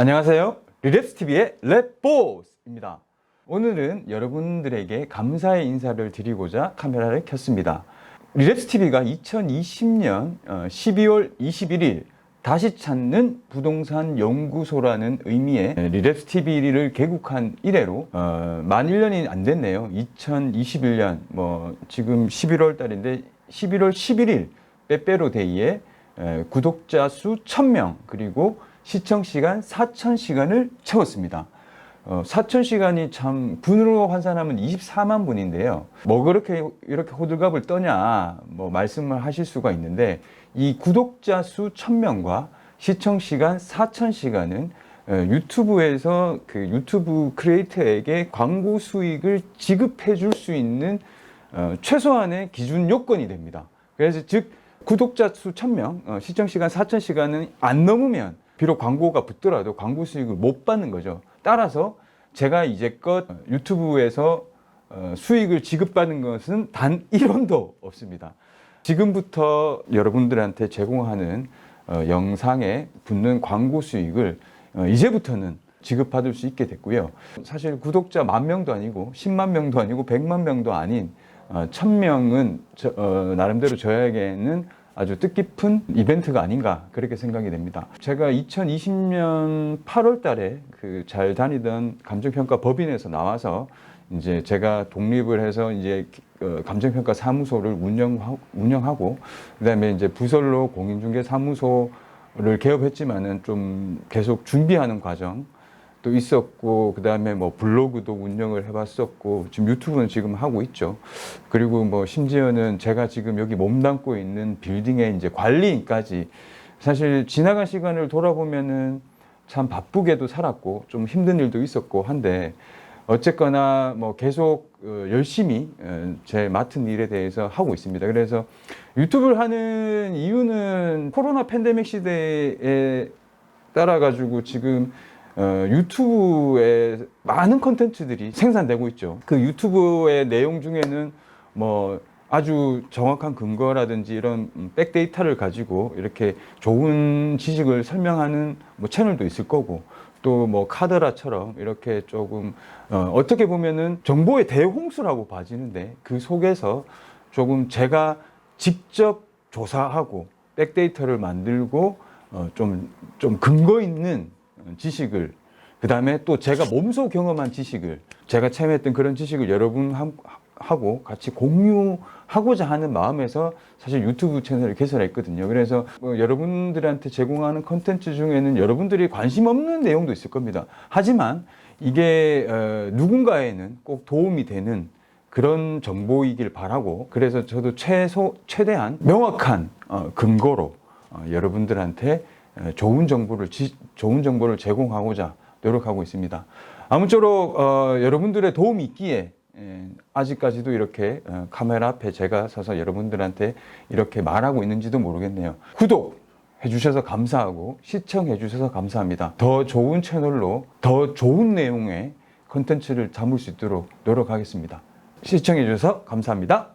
안녕하세요. 리랩스TV의 랩보스입니다. 오늘은 여러분들에게 감사의 인사를 드리고자 카메라를 켰습니다. 리랩스TV가 2020년 12월 21일 다시 찾는 부동산 연구소라는 의미의 리랩스TV를 개국한 이래로 어, 만 1년이 안 됐네요. 2021년 뭐 지금 11월 달인데 11월 11일 빼빼로 데이에 에, 구독자 수 1000명 그리고 시청 시간 4000시간을 채웠습니다. 어, 4000시간이 참 분으로 환산하면 24만 분인데요. 뭐 그렇게 이렇게 호들갑을 떠냐 뭐 말씀을 하실 수가 있는데 이 구독자 수 1000명과 시청 시간 4000시간은 유튜브에서 그 유튜브 크리에이터에게 광고 수익을 지급해 줄 수 있는 어, 최소한의 기준 요건이 됩니다. 그래서 즉 구독자 수 1000명, 어, 시청 시간 4000시간은 안 넘으면 비록 광고가 붙더라도 광고 수익을 못 받는 거죠. 따라서 제가 이제껏 유튜브에서 어, 수익을 지급받는 것은 단 1원도 없습니다. 지금부터 여러분들한테 제공하는 어, 영상에 붙는 광고 수익을 어, 이제부터는 지급받을 수 있게 됐고요. 사실 구독자 만 명도 아니고 10만 명도 아니고 100만 명도 아닌 어, 1000명은 저, 어, 나름대로 저에게는 아주 뜻깊은 이벤트가 아닌가 그렇게 생각이 됩니다. 제가 2020년 8월 달에 그 잘 다니던 감정평가 법인에서 나와서 이제 제가 독립을 해서 이제 어, 감정평가 사무소를 운영하, 운영하고 그다음에 이제 부설로 공인중개 사무소를 개업했지만은 좀 계속 준비하는 과정 또 있었고 그다음에 뭐 블로그도 운영을 해봤었고 지금 유튜브는 지금 하고 있죠. 그리고 뭐 심지어는 제가 지금 여기 몸담고 있는 빌딩의 이제 관리인까지 사실 지나간 시간을 돌아보면은 참 바쁘게도 살았고 좀 힘든 일도 있었고 한데 어쨌거나 뭐 계속 어, 열심히 어, 제 맡은 일에 대해서 하고 있습니다. 그래서 유튜브를 하는 이유는 코로나 팬데믹 시대에 따라 가지고 지금 어, 유튜브에 많은 컨텐츠들이 생산되고 있죠. 그 유튜브의 내용 중에는 뭐 아주 정확한 근거라든지 이런 음, 백데이터를 가지고 이렇게 좋은 지식을 설명하는 뭐 채널도 있을 거고 또 뭐 카드라처럼 이렇게 조금 어, 어떻게 보면은 정보의 대홍수라고 봐지는데 그 속에서 조금 제가 직접 조사하고 백데이터를 만들고 어, 좀, 좀 근거 있는 지식을 그 다음에 또 제가 몸소 경험한 지식을 제가 체험했던 그런 지식을 여러분 함- 하고 같이 공유하고자 하는 마음에서 사실 유튜브 채널을 개설했거든요. 그래서 뭐 여러분들한테 제공하는 컨텐츠 중에는 여러분들이 관심 없는 내용도 있을 겁니다. 하지만 이게 어, 누군가에는 꼭 도움이 되는 그런 정보이길 바라고 그래서 저도 최소 최대한 명확한 어, 근거로 어, 여러분들한테 어, 좋은 정보를 지- 좋은 정보를 제공하고자 노력하고 있습니다. 아무쪼록 어, 여러분들의 도움이 있기에 예, 아직까지도 이렇게 어, 카메라 앞에 제가 서서 여러분들한테 이렇게 말하고 있는지도 모르겠네요. 구독 해주셔서 감사하고 시청해 주셔서 감사합니다. 더 좋은 채널로 더 좋은 내용의 컨텐츠를 담을 수 있도록 노력하겠습니다. 시청해 주셔서 감사합니다.